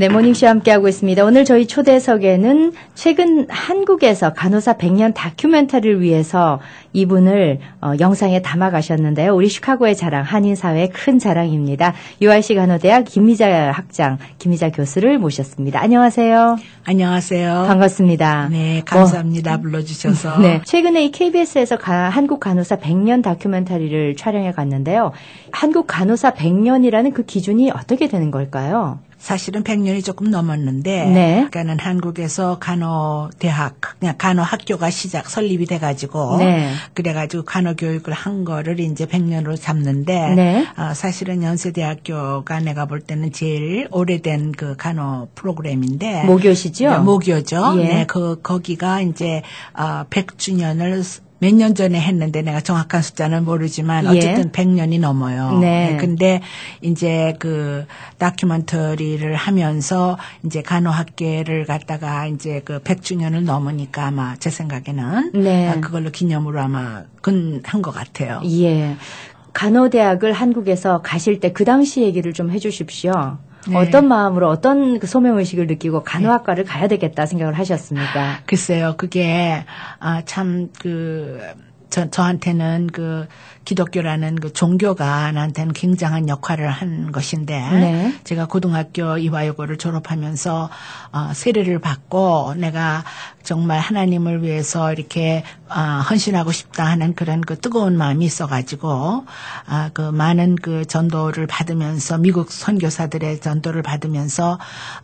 네, 모닝쇼 함께하고 있습니다. 오늘 저희 초대석에는 최근 한국에서 간호사 100년 다큐멘터리를 위해서 이분을 어, 영상에 담아 가셨는데요. 우리 시카고의 자랑, 한인사회의 큰 자랑입니다. UIC 간호대학 김미자 학장, 김미자 교수를 모셨습니다. 안녕하세요. 안녕하세요. 반갑습니다. 네, 감사합니다. 뭐, 불러주셔서. 네, 최근에 이 KBS에서 가, 한국 간호사 100년 다큐멘터리를 촬영해 갔는데요. 한국 간호사 100년이라는 그 기준이 어떻게 되는 걸까요? 사실은 100년이 조금 넘었는데 네. 그러니까는 한국에서 간호 대학 그냥 간호 학교가 시작 설립이 돼 가지고 네. 그래 가지고 간호 교육을 한 거를 이제 100년으로 잡는데 네. 어, 사실은 연세대학교가 내가 볼 때는 제일 오래된 그 간호 프로그램인데 모교시죠? 네, 모교죠. 예. 네, 그 거기가 이제 어 100주년을 몇 년 전에 했는데 내가 정확한 숫자는 모르지만 예. 어쨌든 100년이 넘어요. 네. 근데 이제 그 다큐멘터리를 하면서 이제 간호학계를 갖다가 이제 그 100주년을 넘으니까 아마 제 생각에는 네. 아, 그걸로 기념으로 아마 근한 것 같아요. 예. 간호대학을 한국에서 가실 때 그 당시 얘기를 좀 해주십시오. 네. 어떤 마음으로 어떤 그 소명의식을 느끼고 간호학과를 가야 되겠다 생각을 하셨습니까? 글쎄요, 그게 아, 참 그 저, 저한테는 그 기독교라는 그 종교가 나한테는 굉장한 역할을 한 것인데 네. 제가 고등학교 이화여고를 졸업하면서 어, 세례를 받고 내가 정말 하나님을 위해서 이렇게 어, 헌신하고 싶다 하는 그런 그 뜨거운 마음이 있어가지고 아, 그 많은 그 전도를 받으면서 미국 선교사들의 전도를 받으면서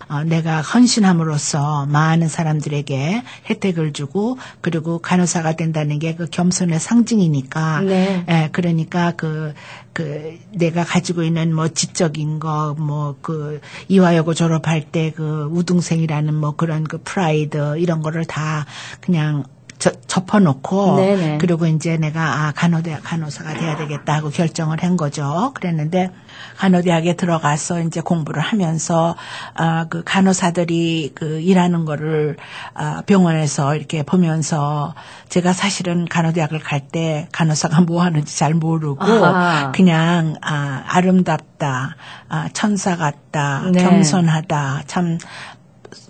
어, 내가 헌신함으로써 많은 사람들에게 혜택을 주고 그리고 간호사가 된다는 게 그 겸손의 상징이니까 네. 예, 그러니까 그, 그, 내가 가지고 있는 뭐 지적인 거, 뭐 그, 이화여고 졸업할 때 그 우등생이라는 뭐 그런 그 프라이드 이런 거를 다 그냥 저, 접어놓고 네네. 그리고 이제 내가 아 간호대학 간호사가 돼야 되겠다 하고 결정을 한 거죠. 그랬는데 간호대학에 들어가서 이제 공부를 하면서 아그 간호사들이 그 일하는 거를 아 병원에서 이렇게 보면서 제가 사실은 간호대학을 갈 때 간호사가 뭐 하는지 잘 모르고 아하. 그냥 아 아름답다, 아 천사 같다, 네. 겸손하다, 참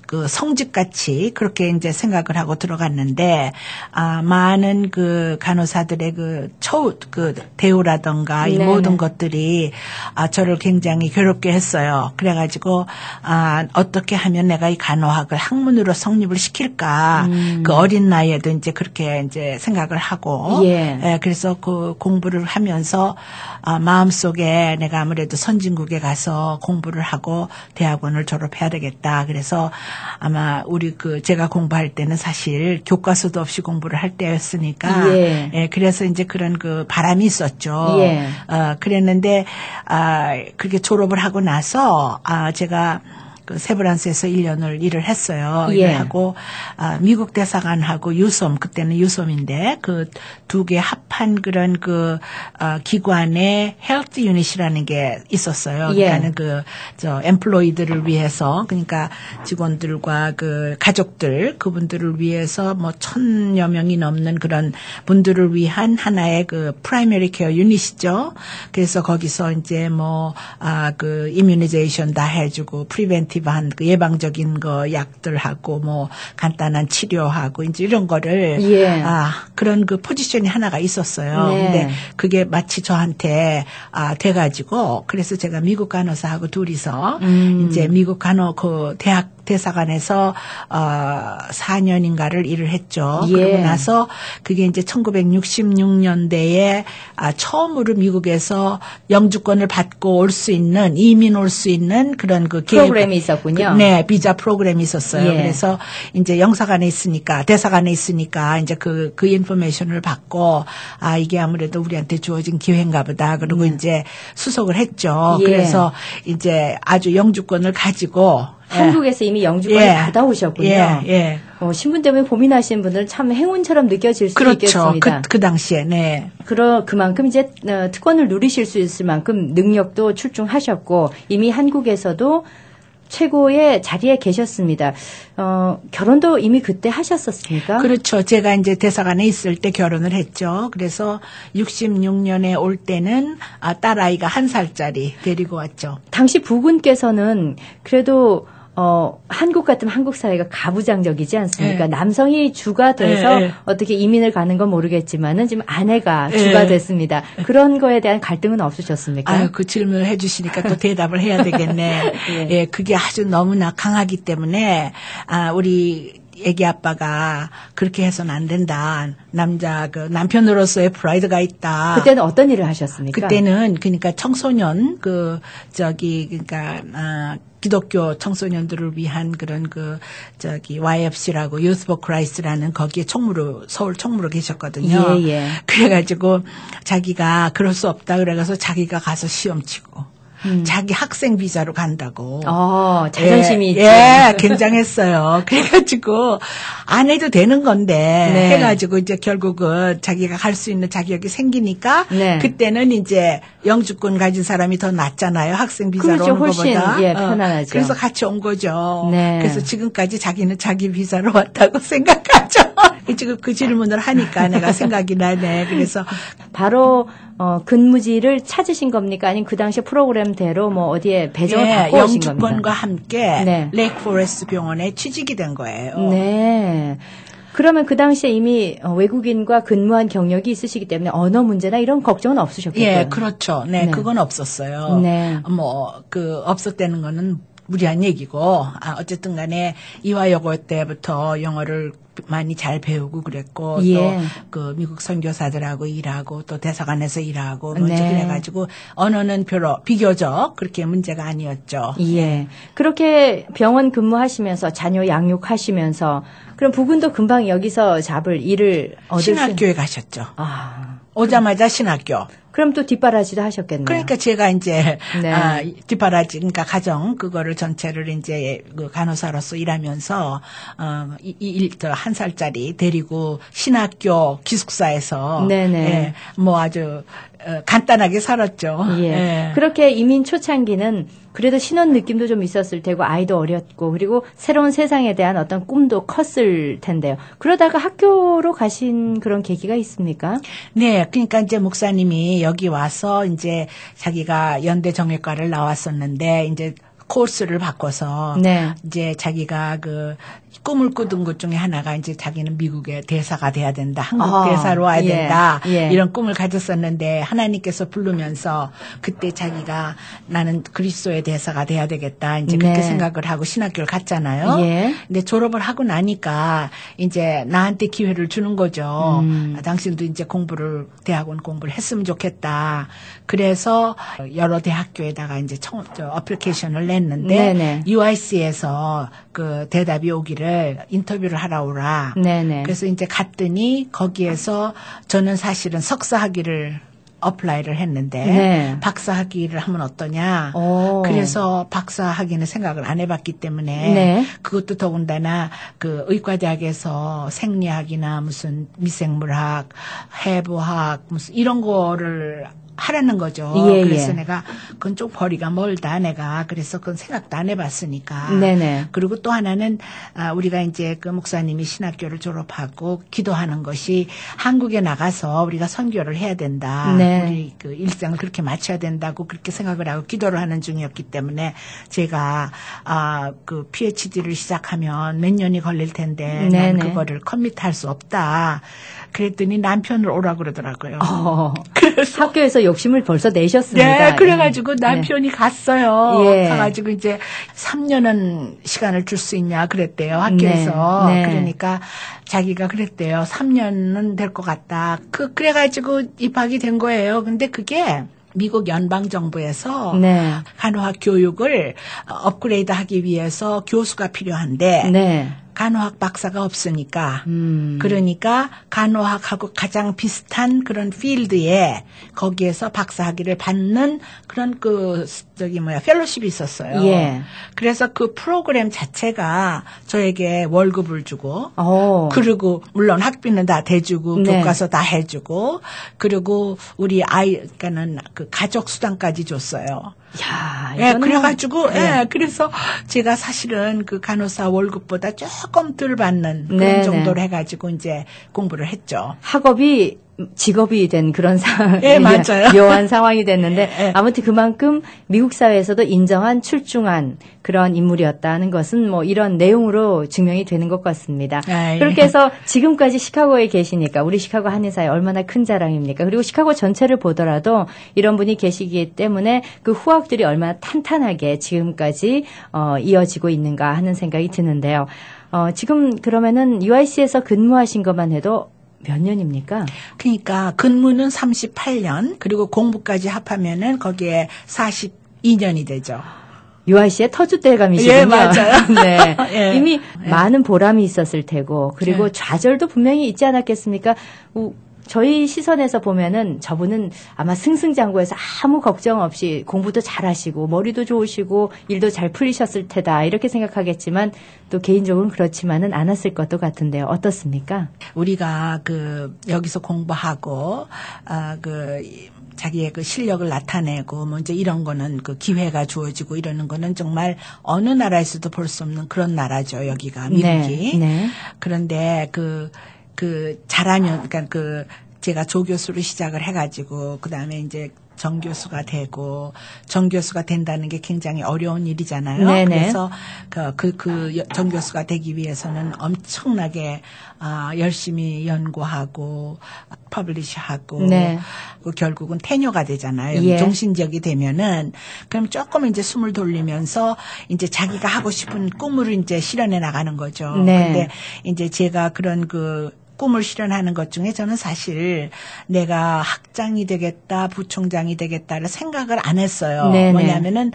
그 성직같이 그렇게 이제 생각을 하고 들어갔는데 아 많은 그 간호사들의 그처그 대우라던가 이 네네. 모든 것들이 아 저를 굉장히 괴롭게 했어요. 그래 가지고 아 어떻게 하면 내가 이 간호학을 학문으로 성립을 시킬까 그 어린 나이에도 이제 그렇게 이제 생각을 하고 예. 예, 그래서 그 공부를 하면서 아, 마음속에 내가 아무래도 선진국에 가서 공부를 하고 대학원을 졸업해야 되겠다. 그래서 아마 우리 그 제가 공부할 때는 사실 교과서도 없이 공부를 할 때였으니까 예. 예, 그래서 이제 그런 그 바람이 있었죠. 예. 어, 그랬는데 아, 그렇게 졸업을 하고 나서 아, 제가 그 세브란스에서 1년을 일을 했어요. 예. 일을 하고 아, 미국 대사관하고 유솜 그때는 유솜인데 그 두 개 합한 그런 그 어, 기관의 헬스 유닛이라는 게 있었어요. 예. 그러니까는 그 저 엠플로이들을 위해서 그러니까 직원들과 그 가족들 그분들을 위해서 뭐 천여 명이 넘는 그런 분들을 위한 하나의 그 프라이머리 케어 유닛이죠. 그래서 거기서 이제 뭐아그 이뮤니제이션 다 해주고 프리벤티 브한 그 예방적인 거 약들하고 뭐 간단한 치료하고 이제 이런 거를 예. 아 그런 그 포지션이 하나가 있었어요. 네. 근데 그게 마치 저한테 아 돼가지고 그래서 제가 미국 간호사하고 둘이서 음. 이제 미국 간호 그 대학 대사관에서 어 4년인가를 일을 했죠. 예. 그러고 나서 그게 이제 1966년대에 아 처음으로 미국에서 영주권을 받고 올 수 있는 이민 올 수 있는 그런 그 프로그램이 있었군요. 그, 네, 비자 프로그램이 있었어요. 예. 그래서 이제 영사관에 있으니까 대사관에 있으니까 이제 그그 인포메이션을 받고 아 이게 아무래도 우리한테 주어진 기회인가 보다. 그리고 이제 수속을 했죠. 음. 예. 그래서 이제 아주 영주권을 가지고 예. 한국에서 이미 영주권을 예. 받아오셨군요. 예, 예. 어, 신분 때문에 고민하시는 분들은 참 행운처럼 느껴질 수 그렇죠. 있겠습니다. 그, 그 당시에, 네. 그러 그만큼 이제 어, 특권을 누리실 수 있을 만큼 능력도 출중하셨고 이미 한국에서도 최고의 자리에 계셨습니다. 어, 결혼도 이미 그때 하셨었습니까? 그렇죠. 제가 이제 대사관에 있을 때 결혼을 했죠. 그래서 66년에 올 때는 아, 딸아이가 한 살짜리 데리고 왔죠. 당시 부군께서는 그래도 어, 한국 같으면 한국 사회가 가부장적이지 않습니까? 예. 남성이 주가 돼서 예, 예. 어떻게 이민을 가는 건 모르겠지만은 지금 아내가 예. 주가 됐습니다. 그런 거에 대한 갈등은 없으셨습니까? 아유, 그 질문을 해주시니까 또 대답을 해야 되겠네. 예. 예. 그게 아주 너무나 강하기 때문에, 아, 우리 애기 아빠가 그렇게 해서는 안 된다. 남자, 그, 남편으로서의 프라이드가 있다. 그때는 어떤 일을 하셨습니까? 그때는 그러니까 청소년 그 저기 그러니까 아 기독교 청소년들을 위한 그런 그 저기 YFC라고 Youth for Christ라는 거기에 총무로 서울 총무로 계셨거든요. 예, 예. 그래가지고 자기가 그럴 수 없다 그래가서 자기가 가서 시험 치고 자기 학생 비자로 간다고. 음. 어, 자존심이 예, 있죠. 예, 굉장했어요. 그래가지고 안 해도 되는 건데 네. 해가지고 이제 결국은 자기가 갈 수 있는 자격이 생기니까 네. 그때는 이제 영주권 가진 사람이 더 낫잖아요. 학생 비자로 그렇죠. 오는 훨씬, 것보다. 어, 예, 편안하죠. 그래서 같이 온 거죠. 네. 그래서 지금까지 자기는 자기 비자로 왔다고 생각하죠. 지금 그 질문을 하니까 내가 생각이 나네. 그래서 바로 어, 근무지를 찾으신 겁니까? 아니면 그 당시 프로그램대로 뭐 어디에 배정을 예, 받고 오신 영주권과 겁니까? 함께 네. 레이크 포레스트 병원에 취직이 된 거예요. 네. 그러면 그 당시에 이미 어, 외국인과 근무한 경력이 있으시기 때문에 언어 문제나 이런 걱정은 없으셨겠고요. 예, 그렇죠. 네, 네. 그건 없었어요. 네. 뭐, 그, 없었다는 거는 무리한 얘기고, 아, 어쨌든 간에 이화여고 때부터 영어를 많이 잘 배우고 그랬고, 예. 또그 미국 선교사들하고 일하고, 또 대사관에서 일하고, 뭐 네. 그래가지고, 언어는 별로, 비교적 그렇게 문제가 아니었죠. 예. 그렇게 병원 근무하시면서 자녀 양육하시면서 그럼 부군도 금방 여기서 잡을 일을 얻을 수 신학교에 가셨죠. 아. 오자마자 신학교. 그럼 또 뒷바라지도 하셨겠네요. 그러니까 제가 이제 네. 아, 뒷바라지 그러니까 가정 그거를 전체를 이제 그 간호사로서 일하면서 어이한 살짜리 데리고 신학교 기숙사에서 네네. 예, 뭐 아주 어, 간단하게 살았죠. 예. 예. 그렇게 이민 초창기는 그래도 신혼 느낌도 좀 있었을 테고 아이도 어렸고 그리고 새로운 세상에 대한 어떤 꿈도 컸을 텐데요. 그러다가 학교로 가신 그런 계기가 있습니까? 네, 그러니까 이제 목사님이 여기 와서 이제 자기가 연대 정외과를 나왔었는데 이제 코스를 바꿔서 네. 이제 자기가 그 꿈을 꾸던 것 중에 하나가 이제 자기는 미국의 대사가 돼야 된다. 한국 아, 대사로 와야 예, 된다. 예. 이런 꿈을 가졌었는데 하나님께서 부르면서 그때 자기가 나는 그리스도의 대사가 돼야 되겠다. 이제 그렇게 네. 생각을 하고 신학교를 갔잖아요. 예. 근데 졸업을 하고 나니까 이제 나한테 기회를 주는 거죠. 음. 아, 당신도 이제 공부를 대학원 공부를 했으면 좋겠다. 그래서 여러 대학교에다가 이제 청, 저 어플리케이션을 냈는데 네네. UIC에서 그 대답이 오기를 인터뷰를 하러 오라. 네네. 그래서 이제 갔더니 거기에서 저는 사실은 석사 학위를 어플라이를 했는데 네. 박사 학위를 하면 어떠냐. 오. 그래서 박사 학위는 생각을 안 해봤기 때문에 네. 그것도 더군다나 그 의과대학에서 생리학이나 무슨 미생물학, 해부학 무슨 이런 거를 하라는 거죠. 예, 그래서 예. 내가 그건 좀 거리가 멀다 내가 그래서 그건 생각도 안 해봤으니까. 네네. 그리고 또 하나는 아, 우리가 이제 그 목사님이 신학교를 졸업하고 기도하는 것이 한국에 나가서 우리가 선교를 해야 된다. 네. 우리 그 일생을 그렇게 마쳐야 된다고 그렇게 생각을 하고 기도를 하는 중이었기 때문에 제가 아 그 PhD를 시작하면 몇 년이 걸릴 텐데 네네. 난 그거를 커밋할 수 없다. 그랬더니 남편을 오라 그러더라고요. 어, 학교에서 욕심을 벌써 내셨습니다. 네, 그래가지고 네. 남편이 갔어요. 예. 가가지고 이제 3년은 시간을 줄 수 있냐 그랬대요, 학교에서. 네, 네. 그러니까 자기가 그랬대요. 3년은 될 것 같다. 그, 그래가지고 입학이 된 거예요. 근데 그게 미국 연방 정부에서 네. 간호학 교육을 업그레이드 하기 위해서 교수가 필요한데 네. 간호학 박사가 없으니까 음. 그러니까 간호학하고 가장 비슷한 그런 필드에 거기에서 박사 학위를 받는 그런 그 저기 뭐야 펠로십이 있었어요. 예. 그래서 그 프로그램 자체가 저에게 월급을 주고 어. 그리고 물론 학비는 다 대주고 네. 교과서 다 해주고 그리고 우리 아이 그러니까는 그 가족 수당까지 줬어요. 야, 예, 그래가지고, 뭐- 예, 그래서 제가 사실은 그 간호사 월급보다 조금 덜 받는 그런 네네. 정도로 해가지고 이제 공부를 했죠. 학업이 직업이 된 그런 상황, 예, 맞아요. 묘한 상황이 됐는데 예. 아무튼 그만큼 미국 사회에서도 인정한 출중한 그런 인물이었다는 것은 뭐 이런 내용으로 증명이 되는 것 같습니다. 아, 예. 그렇게 해서 지금까지 시카고에 계시니까 우리 시카고 한인사회 얼마나 큰 자랑입니까? 그리고 시카고 전체를 보더라도 이런 분이 계시기 때문에 그 후학들이 얼마나 탄탄하게 지금까지 어, 이어지고 있는가 하는 생각이 드는데요. 어, 지금 그러면은 UIC에서 근무하신 것만 해도 몇 년입니까? 그러니까 근무는 38년 그리고 공부까지 합하면은 거기에 42년이 되죠. UIC의 터줏대감이시군요. 예, 맞아요. 네. 예. 이미 많은 보람이 있었을 테고, 그리고 예. 좌절도 분명히 있지 않았겠습니까? 우- 저희 시선에서 보면은 저분은 아마 승승장구해서 아무 걱정 없이 공부도 잘하시고 머리도 좋으시고 일도 잘 풀리셨을 테다 이렇게 생각하겠지만 또 개인적으로는 그렇지만은 않았을 것도 같은데요. 어떻습니까? 우리가 그 여기서 공부하고 아그 자기의 그 실력을 나타내고 뭐 이제 이런 거는 그 기회가 주어지고 이러는 거는 정말 어느 나라에서도 볼 수 없는 그런 나라죠 여기가 미국이 네, 네. 그런데 그 그 잘하면 그러니까 그 제가 조교수로 시작을 해가지고 그 다음에 이제 정교수가 되고 정교수가 된다는 게 굉장히 어려운 일이잖아요. 네네. 그래서 그, 그, 그 여- 정교수가 되기 위해서는 엄청나게 아, 열심히 연구하고 퍼블리시하고 네. 그 결국은 태녀가 되잖아요. 예. 종신적이 되면은 그럼 조금 이제 숨을 돌리면서 이제 자기가 하고 싶은 꿈을 이제 실현해 나가는 거죠. 네. 근데 이제 제가 그런 그 꿈을 실현하는 것 중에 저는 사실 내가 학장이 되겠다, 부총장이 되겠다를 생각을 안 했어요. 네네. 뭐냐면은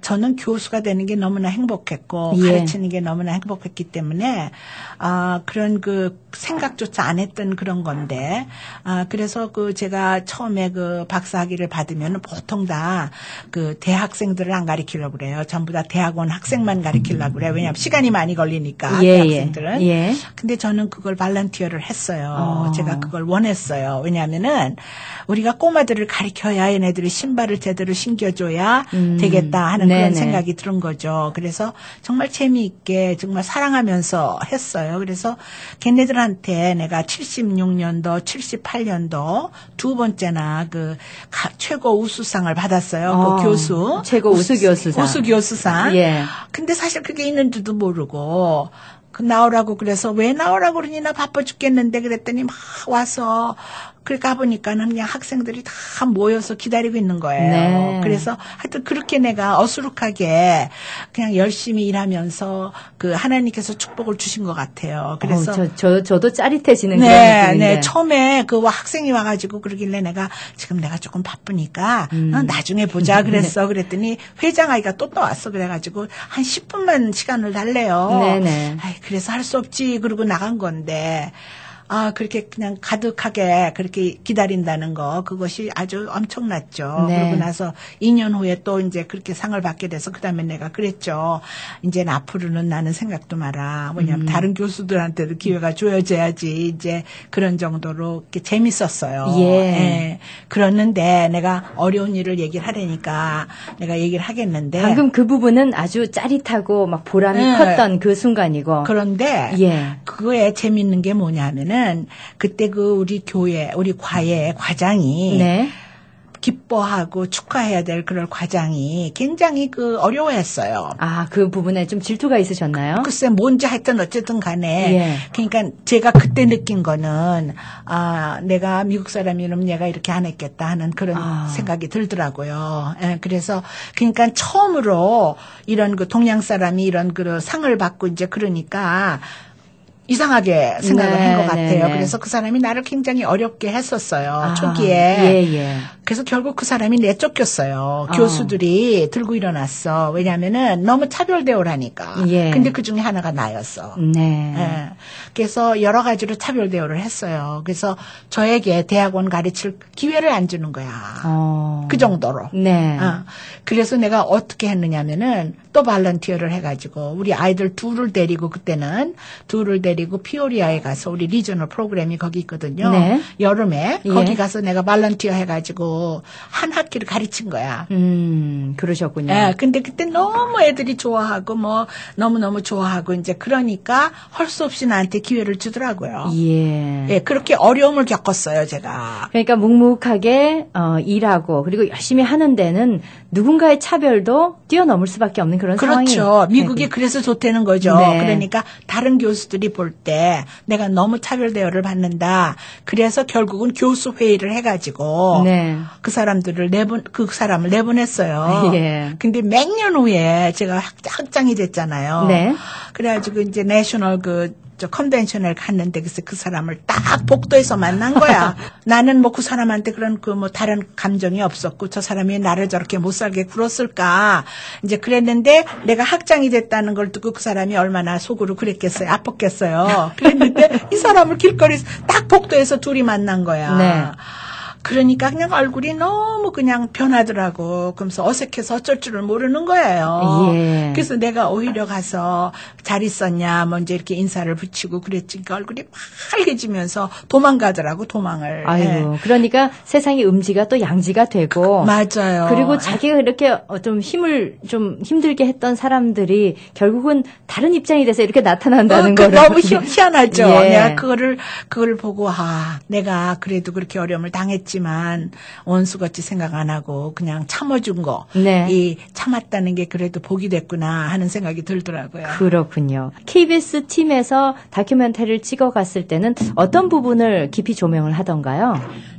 저는 교수가 되는 게 너무나 행복했고 예. 가르치는 게 너무나 행복했기 때문에 아 그런 그 생각조차 안 했던 그런 건데 아 그래서 그 제가 처음에 그 박사학위를 받으면 보통 다 그 대학생들을 안 가르치려고 그래요. 전부 다 대학원 학생만 가르치려고 그래요. 왜냐하면 시간이 많이 걸리니까 예, 예. 대학생들은. 예. 근데 저는 그걸 발런티어를 했어요. 어. 제가 그걸 원했어요. 왜냐하면은 우리가 꼬마들을 가르쳐야 얘네들이 신발을 제대로 신겨줘야 음. 되겠다 하는 네네. 그런 생각이 들은 거죠. 그래서 정말 재미있게 정말 사랑하면서 했어요. 그래서 걔네들한테 내가 76년도, 78년도 두 번째나 그 가- 최고 우수상을 받았어요. 어, 그 교수. 최고 우수 교수상. 우수 교수상. 예. 근데 사실 그게 있는지도 모르고 그 나오라고 그래서 왜 나오라고 그러니? 나 바빠 죽겠는데 그랬더니 막 와서 그래 가보니까는 그냥 학생들이 다 모여서 기다리고 있는 거예요. 네. 그래서 하여튼 그렇게 내가 어수룩하게 그냥 열심히 일하면서 그 하나님께서 축복을 주신 것 같아요. 그래서 어, 저, 저, 저도 짜릿해지는 그런 네, 느낌인데. 네. 처음에 그 학생이 와가지고 그러길래 내가 지금 내가 조금 바쁘니까 음. 어, 나중에 보자 그랬어. 그랬더니 회장 아이가 또 나왔어. 그래가지고 한 10분만 시간을 달래요. 네네. 아이, 그래서 할 수 없지. 그러고 나간 건데. 아, 그렇게 그냥 가득하게 그렇게 기다린다는 거, 그것이 아주 엄청났죠. 네. 그러고 나서 2년 후에 또 이제 그렇게 상을 받게 돼서 그 다음에 내가 그랬죠. 이제는 앞으로는 나는 생각도 마라. 음. 왜냐면 다른 교수들한테도 기회가 주어져야지 이제 그런 정도로 이렇게 재밌었어요. 예. 그랬는데 내가 어려운 일을 얘기를 하려니까 내가 얘기를 하겠는데. 방금 그 부분은 아주 짜릿하고 막 보람이 네. 컸던 그 순간이고. 그런데 예. 그거에 재밌는 게 뭐냐면은 그때 그 우리 교회 우리 과외 과장이 네. 기뻐하고 축하해야 될 그럴 과장이 굉장히 그 어려워했어요. 아, 그 부분에 좀 질투가 있으셨나요? 글쎄 뭔지 하여튼 어쨌든 간에 예. 그러니까 제가 그때 느낀 거는 아 내가 미국 사람이면 내가 이렇게 안 했겠다 하는 그런 아. 생각이 들더라고요. 예, 그래서 그러니까 처음으로 이런 그 동양 사람이 이런 그 상을 받고 이제 그러니까 이상하게 생각을 네, 한것 네, 같아요. 네. 그래서 그 사람이 나를 굉장히 어렵게 했었어요. 아, 초기에. 예, 예. 그래서 결국 그 사람이 내쫓겼어요. 아. 교수들이 들고 일어났어. 왜냐면은 너무 차별 대우라니까. 예. 근데 그 중에 하나가 나였어. 네. 예. 그래서 여러 가지로 차별 대우를 했어요. 그래서 저에게 대학원 가르칠 기회를 안 주는 거야. 어. 그 정도로. 네. 어. 그래서 내가 어떻게 했느냐면은 또 발런티어를 해가지고 우리 아이들 둘을 데리고 그때는 둘을 데리고 피오리아에 가서 우리 리저널 프로그램이 거기 있거든요. 네. 여름에 예. 거기 가서 내가 발런티어 해가지고 가지고 한 학기를 가르친 거야. 음, 그러셨군요. 예, 근데 그때 너무 애들이 좋아하고 뭐 너무너무 좋아하고 이제 그러니까 할수 없이 나한테 기회를 주더라고요. 예. 예, 그렇게 어려움을 겪었어요, 제가. 그러니까 묵묵하게 어, 일하고 그리고 열심히 하는 데는 누군가의 차별도 뛰어넘을 수밖에 없는 그런 상황이 그렇죠. 미국이 네. 그래서 좋다는 거죠. 네. 그러니까 다른 교수들이 볼 때 내가 너무 차별 대우를 받는다. 그래서 결국은 교수 회의를 해가지고 네. 그 사람들을 내분 그 사람을 내보냈어요. 예. 근데 몇 년 후에 제가 학- 학장이 됐잖아요. 네. 그래가지고 이제 내셔널 그저 컨벤션을 갔는데 그래서 그 사람을 딱 복도에서 만난 거야. 나는 뭐 그 사람한테 그런 그 뭐 다른 감정이 없었고 저 사람이 나를 저렇게 못 살게 굴었을까. 이제 그랬는데 내가 학장이 됐다는 걸 듣고 그 사람이 얼마나 속으로 그랬겠어요. 아팠겠어요. 그랬는데 이 사람을 길거리에서 딱 복도에서 둘이 만난 거야. 네. 그러니까 그냥 얼굴이 너무 그냥 변하더라고. 그러면서 어색해서 어쩔 줄을 모르는 거예요. 예. 그래서 내가 오히려 가서 잘 있었냐, 먼저 이렇게 인사를 붙이고 그랬지. 그 얼굴이 빨개지면서 도망가더라고, 도망을. 아이고, 예. 그러니까 세상의 음지가 또 양지가 되고 맞아요. 그리고 자기가 이렇게 어, 좀 힘을 좀 힘들게 했던 사람들이 결국은 다른 입장이 돼서 이렇게 나타난다는 어, 그 거를 너무 희, 희한하죠. 예. 내가 그거를 그걸 보고 아 내가 그래도 그렇게 어려움을 당했지 만 원수같이 생각 안 하고 그냥 참아준 거, 네. 이 참았다는 게 그래도 복이 됐구나 하는 생각이 들더라고요. 그렇군요. KBS 팀에서 다큐멘터리를 찍어갔을 때는 어떤 부분을 깊이 조명을 하던가요?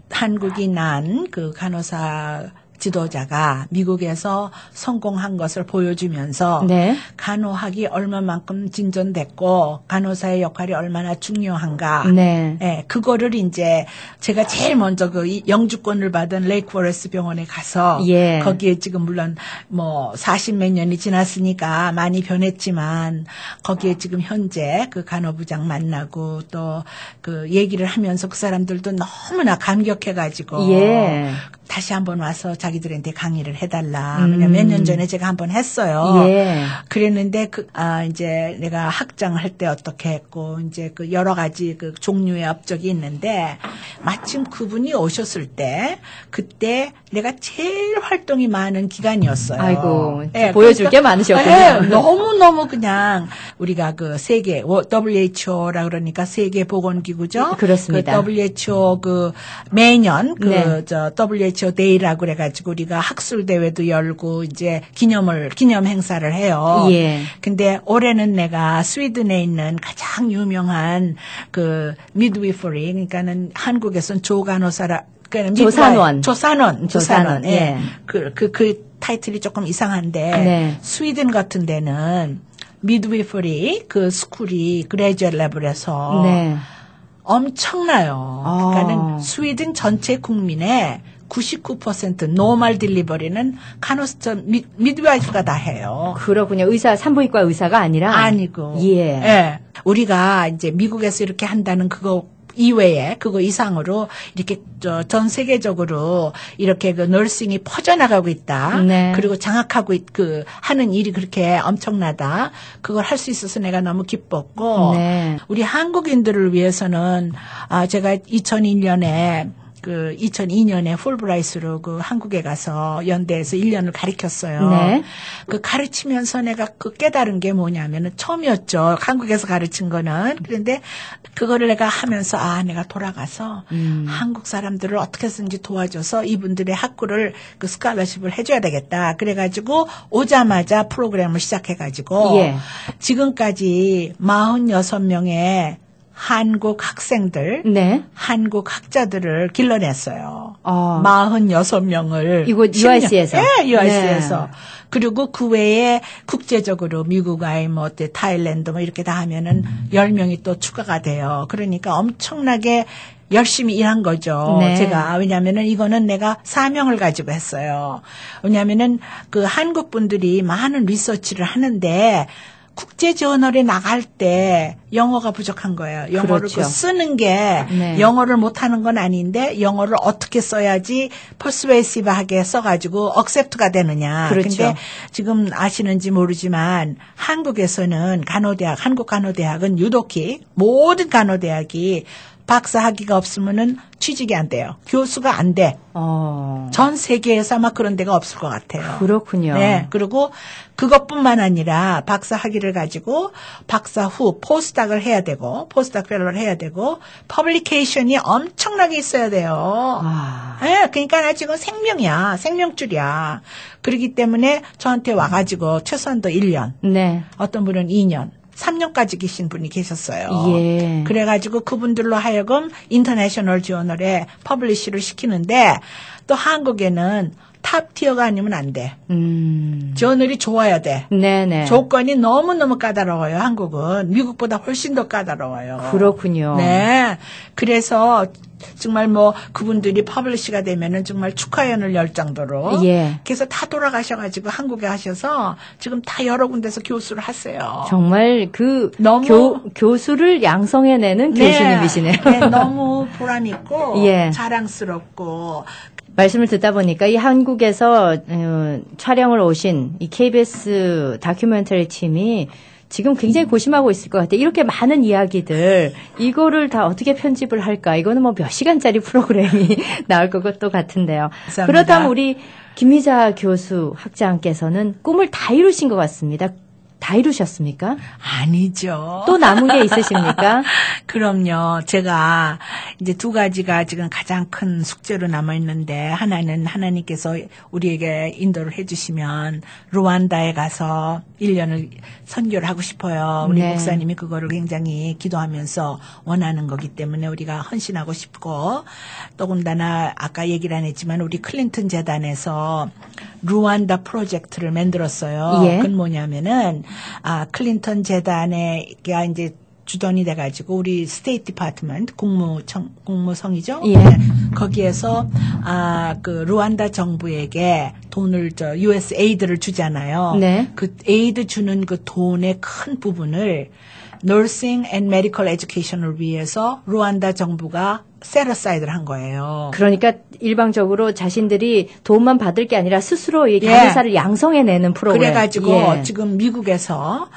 한국이 난 그 간호사 지도자가 미국에서 성공한 것을 보여주면서 네. 간호학이 얼마만큼 진전됐고 간호사의 역할이 얼마나 중요한가. 네. 예, 그거를 이제 제가 제일 먼저 그 이- 영주권을 받은 레이크 워레스 병원에 가서 예. 거기에 지금 물론 뭐 40 몇 년이 지났으니까 많이 변했지만 거기에 지금 현재 그 간호부장 만나고 또 그 얘기를 하면서 그 사람들도 너무나 감격해 가지고 예. 다시 한번 와서 자기들한테 강의를 해달라. 음. 왜냐면 몇 년 전에 제가 한번 했어요. 예. 그랬는데 그, 아, 이제 내가 학장을 할때 어떻게 했고, 이제 그 여러 가지 그 종류의 업적이 있는데, 마침 그분이 오셨을 때, 그때 내가 제일 활동이 많은 기간이었어요. 아이고, 예, 보여줄 그러니까, 게 많으셨군요. 예, 너무너무 그냥 우리가 그 세계, WHO라 그러니까 세계보건기구죠. 그렇습니다. 그 WHO 그 매년 그 네. 저 WHO 데이라고 그래가지고 우리가 학술 대회도 열고 이제 기념을 기념 행사를 해요. 예. 근데 올해는 내가 스웨덴에 있는 가장 유명한 그 미드위퍼리 그러니까는 한국에서는 조간호사라 그러니까 조산원. 조산원, 조산원. 예. 예. 그, 그, 그 타이틀이 조금 이상한데, 네. 스웨덴 같은 데는 미드위퍼리 그 스쿨이 그레이저 레벨에서 네. 엄청나요. 아. 그러니까는 스웨덴 전체 국민의 99% 노멀 딜리버리는 미, 미드와이프가 다 해요. 그렇군요. 의사, 산부인과 의사가 아니라. 아니고. 예. 우리가 이제 미국에서 이렇게 한다는 그거 이외에 그거 이상으로 이렇게 저전 세계적으로 이렇게 그 널싱이 퍼져나가고 있다. 네. 그리고 장악하고 있, 그 하는 일이 그렇게 엄청나다. 그걸 할 수 있어서 내가 너무 기뻤고 네. 우리 한국인들을 위해서는 아 제가 2001년에 그 2002년에 풀브라이스로 그 한국에 가서 연대에서 1년을 가르쳤어요. 네. 그 가르치면서 내가 그 깨달은 게 뭐냐면은 처음이었죠. 한국에서 가르친 거는. 그런데 그거를 내가 하면서 아, 내가 돌아가서 음. 한국 사람들을 어떻게 해서든지 도와줘서 이분들의 학구를 그 스칼러십을 해줘야 되겠다. 그래가지고 오자마자 프로그램을 시작해가지고 예. 지금까지 46명의 한국 학생들, 네. 한국 학자들을 길러냈어요. 어. 46명을. 이곳 UIC 에서? 네, UIC에서. 네. 그리고 그 외에 국제적으로 미국 아이 뭐 어때 타일랜드 뭐 이렇게 다 하면은 10명이 또 추가가 돼요. 그러니까 엄청나게 열심히 일한 거죠. 네. 제가 왜냐하면은 이거는 내가 사명을 가지고 했어요. 왜냐하면은 그 한국 분들이 많은 리서치를 하는데 국제 저널에 나갈 때 영어가 부족한 거예요. 영어를 그렇죠. 그 쓰는 게 네. 영어를 못하는 건 아닌데 영어를 어떻게 써야지 퍼스웨이시브하게 써가지고 억셉트가 되느냐. 그렇죠. 근데 지금 아시는지 모르지만 한국에서는 간호대학, 한국 간호대학은 유독히 모든 간호대학이 박사 학위가 없으면은 취직이 안 돼요. 교수가 안 돼. 어. 전 세계에서 아마 그런 데가 없을 것 같아요. 그렇군요. 네. 그리고 그것뿐만 아니라 박사 학위를 가지고 박사 후 포스닥을 해야 되고 포스닥 펠로를 해야 되고 퍼블리케이션이 엄청나게 있어야 돼요. 아. 예, 그러니까 나 지금 생명이야. 생명줄이야. 그렇기 때문에 저한테 와가지고 최소한도 1년, 네. 어떤 분은 2년, 3년까지 계신 분이 계셨어요. 예. 그래가지고 그분들로 하여금 인터내셔널 저널에 퍼블리시를 시키는데 또 한국에는 탑 티어가 아니면 안 돼. 음. 저널이 좋아야 돼. 네네. 조건이 너무너무 까다로워요, 한국은. 미국보다 훨씬 더 까다로워요. 그렇군요. 네. 그래서 정말 뭐 그분들이 퍼블리시가 되면은 정말 축하연을 열 정도로. 예. 그래서 다 돌아가셔가지고 한국에 하셔서 지금 다 여러 군데서 교수를 하세요. 정말 그 너무- 교, 교수를 양성해내는 교수님이시네요. 네, 너무 보람 있고 예. 자랑스럽고 말씀을 듣다 보니까 이 한국에서 어, 촬영을 오신 이 KBS 다큐멘터리 팀이 지금 굉장히 고심하고 있을 것 같아요. 이렇게 많은 이야기들 이거를 다 어떻게 편집을 할까? 이거는 뭐 몇 시간짜리 프로그램이 나올 것도 같은데요. 감사합니다. 그렇다면 우리 김미자 교수 학장께서는 꿈을 다 이루신 것 같습니다. 다 이루셨습니까? 아니죠. 또 남은 게 있으십니까? 그럼요. 제가 이제 두 가지가 지금 가장 큰 숙제로 남아 있는데 하나는 하나님께서 우리에게 인도를 해주시면 루안다에 가서 1년을 선교를 하고 싶어요. 우리 네. 목사님이 그거를 굉장히 기도하면서 원하는 거기 때문에 우리가 헌신하고 싶고 더군다나 아까 얘기를 안 했지만 우리 클린턴 재단에서 루안다 프로젝트를 만들었어요. 예. 그건 뭐냐면은 아 클린턴 재단에가 이제 주던이 돼가지고 우리 스테이트 디파트먼트 국무청 국무성이죠. 예. 네. 거기에서 아 그 루안다 정부에게 돈을 저 US 에이드를 주잖아요. 네. 그 에이드 주는 그 돈의 큰 부분을 nursing and medical education을 위해서 루안다 정부가 세러사이드를 한 거예요. 그러니까 일방적으로 자신들이 도움만 받을 게 아니라 스스로 이 예. 간호사를 양성해내는 프로그램. 그래가지고 예. 지금 미국에서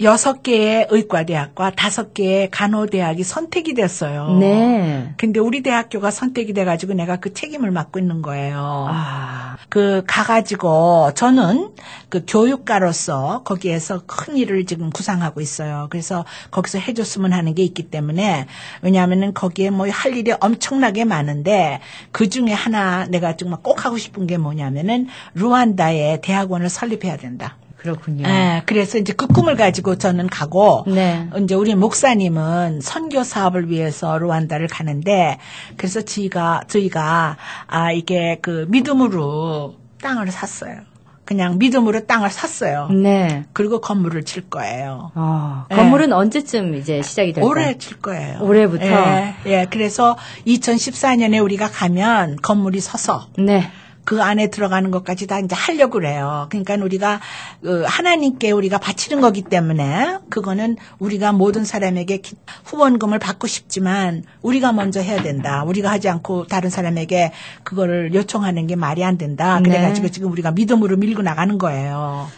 여섯 개의 의과대학과 다섯 개의 간호대학이 선택이 됐어요. 네. 근데 우리 대학교가 선택이 돼가지고 내가 그 책임을 맡고 있는 거예요. 아, 그 가가지고 저는 그 교육가로서 거기에서 큰 일을 지금 구상하고 있어요. 그래서 거기서 해줬으면 하는 게 있기 때문에 왜냐하면은 거기에 뭐 할 일이 엄청나게 많은데 그 중에 하나 내가 정말 꼭 하고 싶은 게 뭐냐면은 루안다에 대학원을 설립해야 된다. 그렇군요. 예, 그래서 이제 그 꿈을 가지고 저는 가고 네. 이제 우리 목사님은 선교 사업을 위해서 루안다를 가는데 그래서 저희가 저희가 아 이게 그 믿음으로 땅을 샀어요. 그냥 믿음으로 땅을 샀어요. 네. 그리고 건물을 칠 거예요. 어, 예. 건물은 언제쯤 이제 시작이 될까요? 올해 칠 거예요. 올해부터? 예, 예. 그래서 2014년에 우리가 가면 건물이 서서 네. 그 안에 들어가는 것까지 다 이제 하려고 그래요. 그러니까 우리가 그 하나님께 우리가 바치는 거기 때문에 그거는 우리가 모든 사람에게 기- 후원금을 받고 싶지만 우리가 먼저 해야 된다. 우리가 하지 않고 다른 사람에게 그거를 요청하는 게 말이 안 된다. 네. 그래가지고 지금 우리가 믿음으로 밀고 나가는 거예요.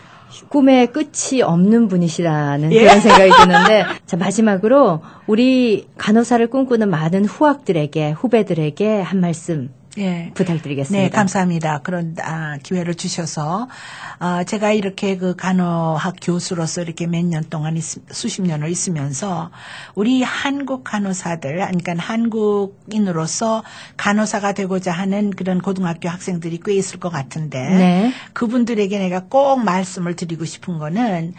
꿈의 끝이 없는 분이시라는 예. 그런 생각이 드는데 자 마지막으로 우리 간호사를 꿈꾸는 많은 후학들에게 후배들에게 한 말씀 예. 부탁드리겠습니다. 네, 감사합니다. 그런 아, 기회를 주셔서 아, 제가 이렇게 그 간호학 교수로서 이렇게 몇 년 동안 있, 수십 년을 있으면서 우리 한국 간호사들, 그러니까 한국인으로서 간호사가 되고자 하는 그런 고등학교 학생들이 꽤 있을 것 같은데 네. 그분들에게 내가 꼭 말씀을 드리고 싶은 거는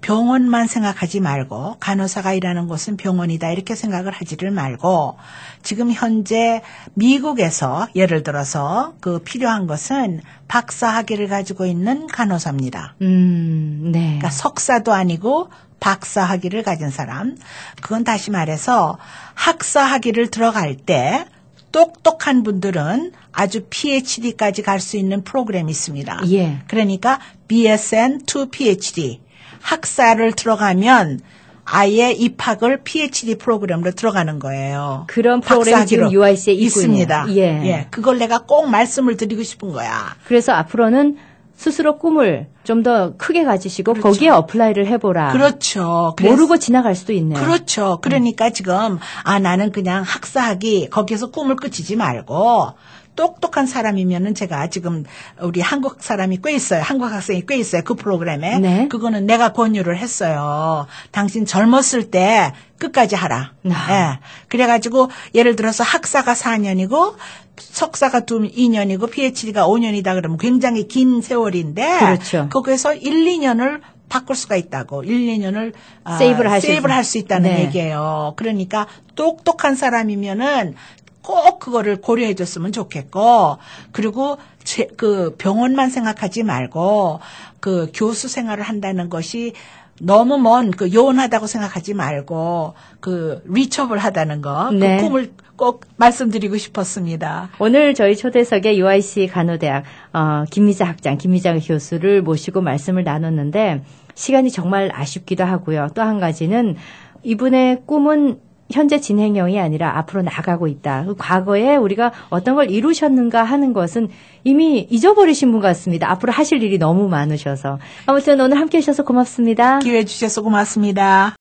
병원만 생각하지 말고 간호사가 일하는 곳은 병원이다 이렇게 생각을 하지를 말고 지금 현재 미국에서 예를 들어서 그 필요한 것은 박사 학위를 가지고 있는 간호사입니다. 음, 네. 그러니까 석사도 아니고 박사 학위를 가진 사람. 그건 다시 말해서 학사 학위를 들어갈 때 똑똑한 분들은 아주 PhD까지 갈 수 있는 프로그램이 있습니다. 예. 그러니까 BSN to PhD. 학사를 들어가면 아예 입학을 PhD 프로그램으로 들어가는 거예요. 그런 프로그램이. 지금 UIC에. 있습니다. 예. 예. 그걸 내가 꼭 말씀을 드리고 싶은 거야. 그래서 앞으로는 스스로 꿈을 좀 더 크게 가지시고 거기에 어플라이를 해보라. 그렇죠. 모르고 지나갈 수도 있네요. 그렇죠. 그러니까 음. 지금 아 나는 그냥 학사하기 거기서 꿈을 끝이지 말고 똑똑한 사람이면은 제가 지금 우리 한국 사람이 꽤 있어요. 한국 학생이 꽤 있어요. 그 프로그램에. 네. 그거는 내가 권유를 했어요. 당신 젊었을 때 끝까지 하라. 아. 예. 그래가지고 예를 들어서 학사가 4년이고 석사가 2년이고 PhD가 5년이다 그러면 굉장히 긴 세월인데 그렇죠. 거기에서 1, 2년을 바꿀 수가 있다고. 1, 2년을 아, 세이브를 할수 세이브를 있- 할수 있다는 네. 얘기예요. 그러니까 똑똑한 사람이면은 꼭 그거를 고려해 줬으면 좋겠고 그리고 제, 그 병원만 생각하지 말고 그 교수 생활을 한다는 것이 너무 먼 그 요원하다고 생각하지 말고 그 리처블 하다는 거그 네. 꿈을 꼭 말씀드리고 싶었습니다. 오늘 저희 초대석에 UIC 간호대학 어, 김미자 학장, 김미자 교수를 모시고 말씀을 나눴는데 시간이 정말 아쉽기도 하고요. 또 한 가지는 이분의 꿈은 현재 진행형이 아니라 앞으로 나가고 있다. 그 과거에 우리가 어떤 걸 이루셨는가 하는 것은 이미 잊어버리신 분 같습니다. 앞으로 하실 일이 너무 많으셔서. 아무튼 오늘 함께 해주셔서 고맙습니다. 기회 주셔서 고맙습니다.